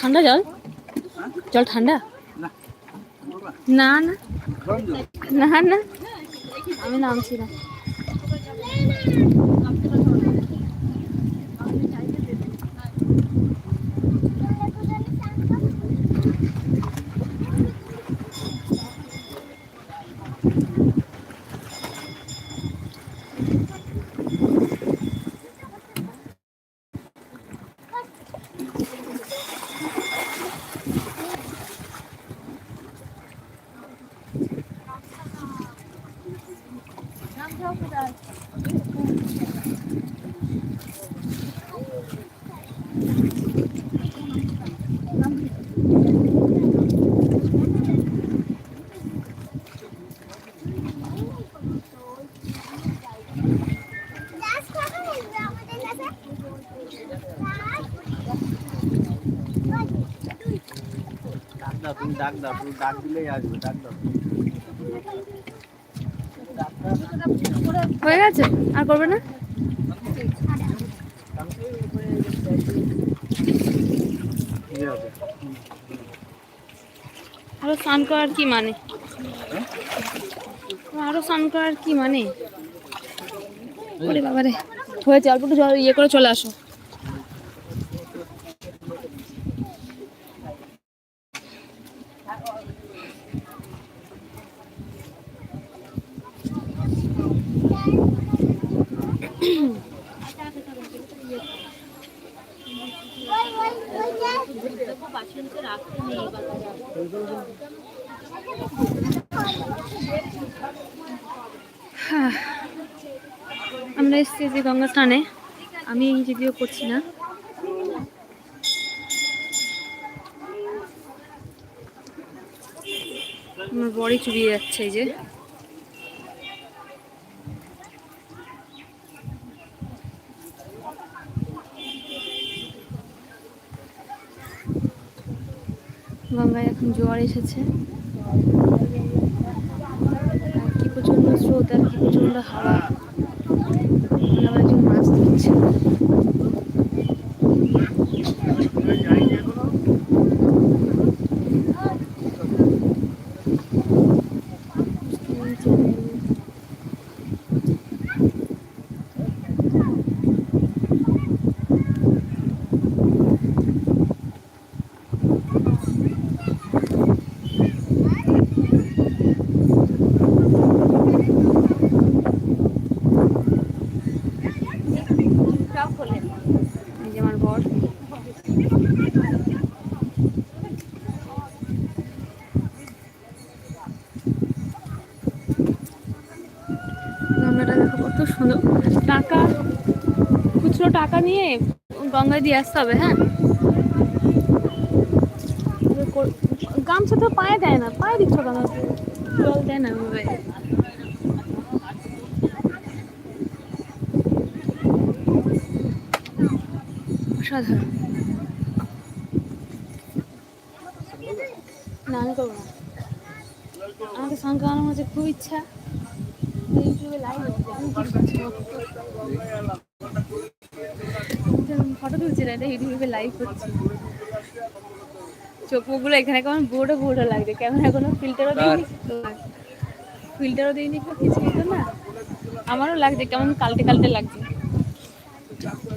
ঠান্ডা জল? জল ঠান্ডা? না। না না। না আমি নামছি না। দাও তুমি ডাক দাও, তুমি ডাক দিলেই আসবে, ডাক দাও। হয়ে গেছে? আর করবে না? আরও স্নান করার কি মানে? আরও স্নান করার কি মানে? বাবারে, হয়েছে, অল্প একটু ইয়ে করে চলে আসো। আমরা এসেছি যে গঙ্গা স্নানে। আমি যদিও করছি না। আমার বড়ি চুরিয়ে যাচ্ছে এই যে। গঙ্গায় এখন জোয়ার এসেছে। কি প্রচণ্ড স্রোত আর কি প্রচণ্ড হাওয়া। আবার একজন মাছ ধরছে এই যে আমার বর গঙ্গাটা দেখো কত সুন্দর টাকা খুচরো টাকা নিয়ে গঙ্গায় দিয়ে আসতে হবে হ্যাঁ? গামছা তো পায়ে দেয় না, পায়ে দিচ্ছ কেন? জল দেয় না ওভাবে। আমাকে সঙ্গ হচ্ছে খুব ইচ্ছা। ইউটিউবে লাইভ তুলছি না এটা ইউটিউবে লাইভ করছি চোখ মুখগুলো এখানে কেমন বোর্ডও বোর্ডও লাগছে কেমন এখনও ফিল্টারও দিইনি ফিল্টারও দিইনি কিছু কিছু না। আমারও লাগছে কেমন কালকে কালকে লাগছে।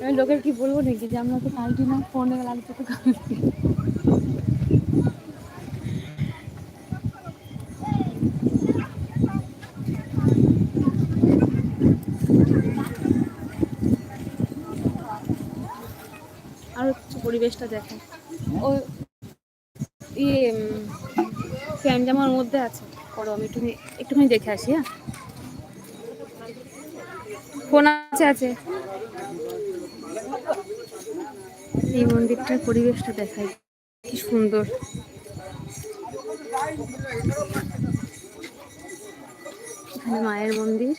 আমি লোকের কি বলব নাকি যে আমরা তো কালটি না ফোনে লাগছে তো কালটি আর হচ্ছে পরিবেশটা দেখে ও ইয়ে ফ্যান জামার মধ্যে আছে। করো আমি একটুখানি একটুখানি দেখে আসি হ্যাঁ? ফোন আছে আছে। এই মন্দিরটার পরিবেশটা দেখাই। কি সুন্দর। মায়ের মন্দির।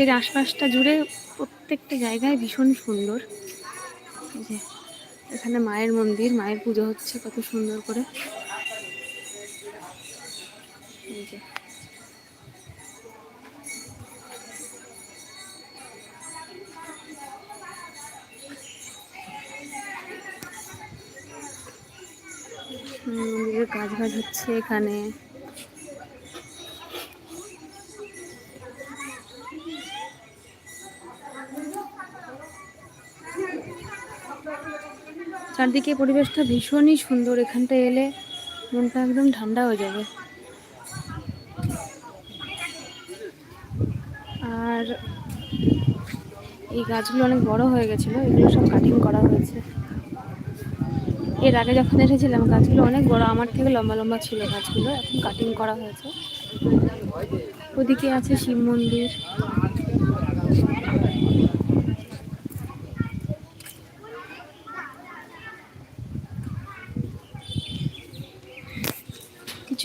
এর আশপাশটা জুড়ে প্রত্যেকটা জায়গায় ভীষণ সুন্দর। যে, এখানে মায়ের মন্দির, মায়ের পুজো হচ্ছে কত সুন্দর করে। মন্দিরের কাজ বাজ হচ্ছে এখানে। চারদিকে পরিবেশটা ভীষণই সুন্দর, এখানটা এলে মনটা একদম ঠান্ডা হয়ে যাবে। আর এই গাছগুলো অনেক বড় হয়ে গেছিল, এগুলো সব কাটিং করা হয়েছে। এর আগে যখন এসেছিলাম, গাছগুলো অনেক বড়, আমার থেকে লম্বা লম্বা ছিল গাছগুলো, এখন কাটিং করা হয়েছে। ওদিকে আছে শিব মন্দির।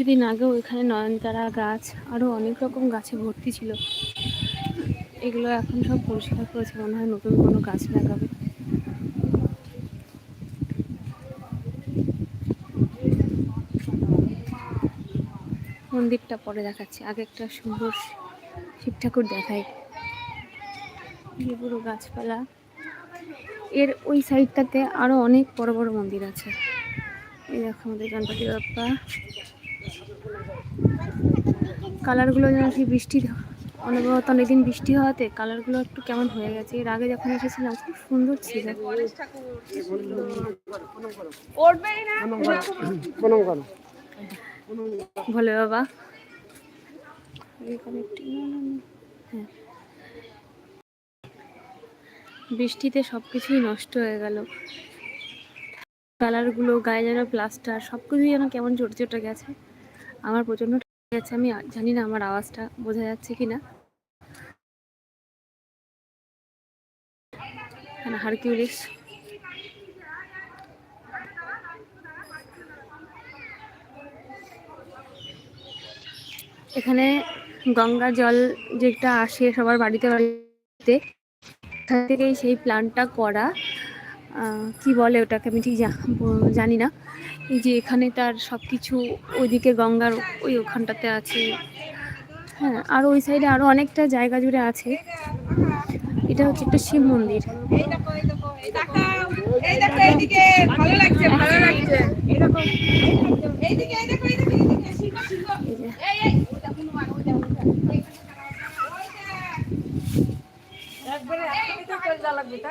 কিছুদিন আগেও এখানে নয়নতারা গাছ আরও অনেক রকম গাছে ভর্তি ছিল। এগুলো এখন সব পরিষ্কার করেছে, মনে হয় নতুন কোনো গাছ লাগাবে। মন্দিরটা পরে দেখাচ্ছি, আগে একটা সুন্দর শিব ঠাকুর দেখাই। এই পুরো গাছপালা। এর ওই সাইডটাতে আরও অনেক বড় বড় মন্দির আছে। এই দেখো আমাদের গণপতি বাপ্পা। কালারগুলো যেন সেই বৃষ্টির অনবরত অনেকদিন বৃষ্টি হওয়াতে কালারগুলো একটু কেমন হয়ে গেছে। এর আগে যখন এসেছিলাম খুব সুন্দর ছিল। ভোলে বাবা। হ্যাঁ বৃষ্টিতে সব কিছুই নষ্ট হয়ে গেল। কালারগুলো গায়ে যেন প্লাস্টার সব কিছুই যেন কেমন চটে চটে গেছে। আমার প্রচণ্ড ঠান্ডা গেছে আমি জানি না আমার আওয়াজটা বোঝা যাচ্ছে কি না এখানে হারকিউলিস। এখানে গঙ্গা জল যেটা আসে সবার বাড়িতে বাড়িতে ওখান থেকেই সেই প্ল্যানটা করা। কি বলে ওটাকে আমি ঠিক জানি না। যে এখানে তার সব কিছু ওইদিকে গঙ্গার ওই ওখানটাতে আছে। হ্যাঁ আর ওই সাইডে আরও অনেকটা জায়গা জুড়ে আছে। এটা হচ্ছে একটা শিব মন্দির।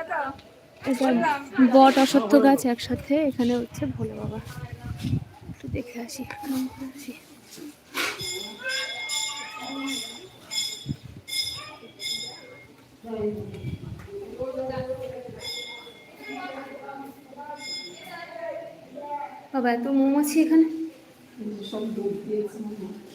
মানে বট অশ্বত্থ গাছ একসাথে, এখানে হচ্ছে ভোলে বাবা। একটু দেখে আসি আসি। বাবা, এত মৌমাছি এখানে? নে ওখান থেকে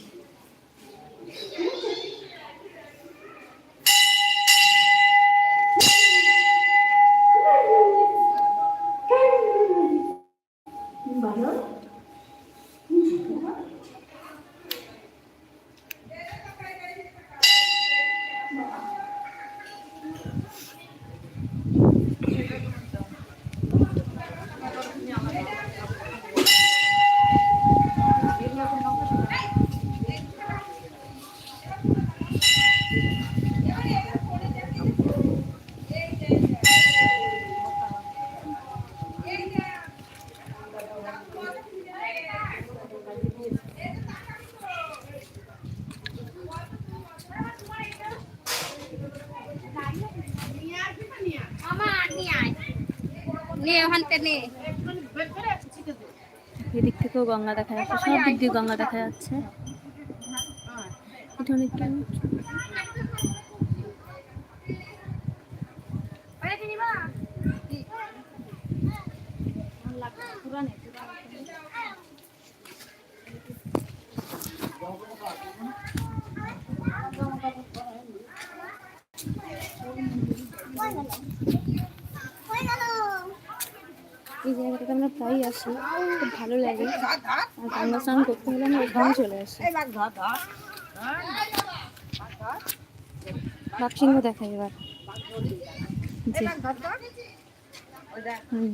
এদিক থেকেও গঙ্গা দেখা যাচ্ছে সব দিক দিয়ে গঙ্গা দেখা যাচ্ছে। এটা অনেকটা আসি খুব ভালো লাগে। গঙ্গা স্নান করতে হলে আমরা এখানে চলে আসি। বাঘসিংহ দেখাই এবার। হুম।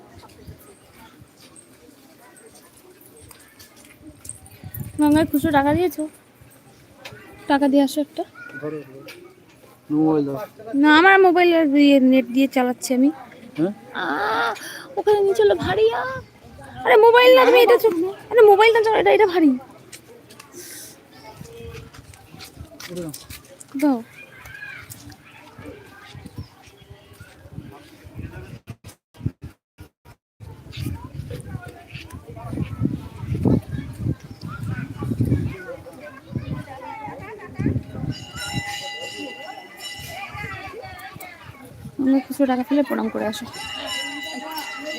গঙ্গায় খুচরো টাকা দিয়েছ? টাকা দিয়ে আসো একটা। না আমার মোবাইল দিয়ে নেট দিয়ে চালাচ্ছি আমি। হ্যাঁ? ওখানে নিয়ে চলো ভারী। আরে মোবাইল না তুমি এটা আরে মোবাইল না চলো, এটা এটা ভারী। দাও। কিছু টাকা ফেলে প্রণাম করে আসো।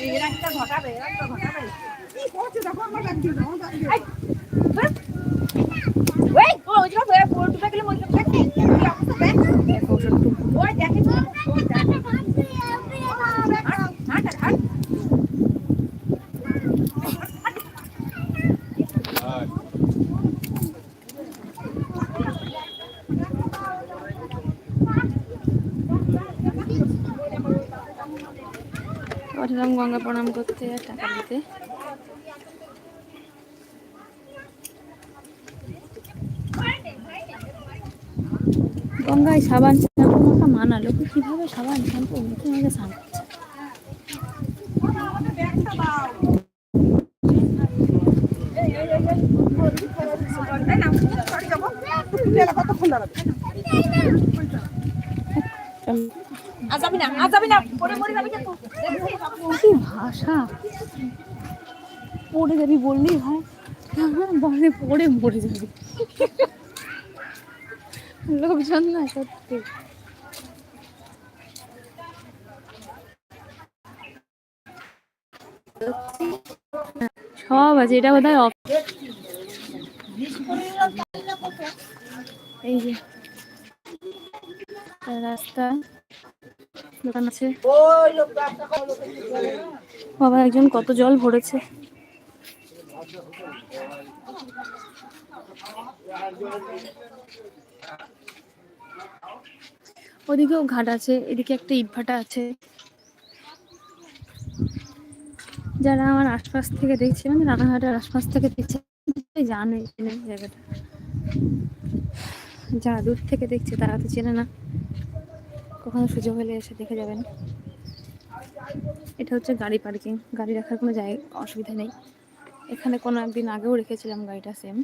এরা একটা ঘটাবে এরা একটা ঘটাবে কি করছে দেখো আমার লাগছে না আমার লাগছে ওই ও ওই যে ওরা পুরো টুপে গেলে ওই টুপে কি অবস্থা দেখ ওই দেখে তো ওই দেখে হাট হাট হাট পাঠালাম গঙ্গা প্রণাম করতে আর টাকা দিতে গঙ্গায় সাবান শ্যাম্পু মাখা মানা, লোকে কীভাবে সাবান শ্যাম্পু, মুখে মুখে স্নান। আজ যাবি না আজ যাবি না পরে মরে যাবি কিন্তু ভাষা পড়ে যাবি বললেই হয়। বলে পড়ে মরে যাবি। লোকজন না সত্যি। সব আছে, এটা বোধ হয় এই যে, রাস্তা। দোকান আছে। বাবা একজন কত জল ভরেছে। ওদিকেও ঘাট আছে এদিকে একটা ইটভাটা আছে। যারা আমার আশপাশ থেকে দেখছে মানে রানাঘাটের আশপাশ থেকে দেখছে জানে জায়গাটা। যারা দূর থেকে দেখছে তারা তো চেনে না। কখনো সুযোগ হলে এসে দেখে যাবেন। এটা হচ্ছে গাড়ি পার্কিং। গাড়ি রাখার কোনো জায়গা, অসুবিধা নেই। এখানে কোনো একদিন আগেও রেখেছিলাম গাড়িটা সেম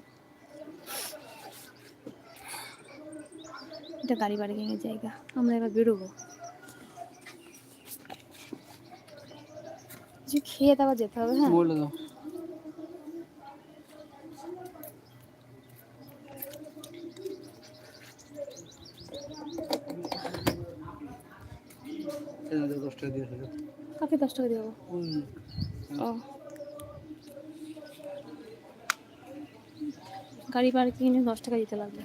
এটা গাড়ি পার্কিং এর জায়গা। আমরা এবার বেরোবো। কিছু খেয়ে তারপর যেতে হবে হ্যাঁ? বলে দাও। টাকা দিয়ে কাকে দশ টাকা দিয়ে ও গাড়ি পার্কিংয়ে দশ টাকা দিতে লাগবে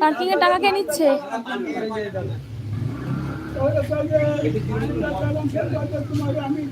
পার্কিং এর টাকা কে নিচ্ছে আমি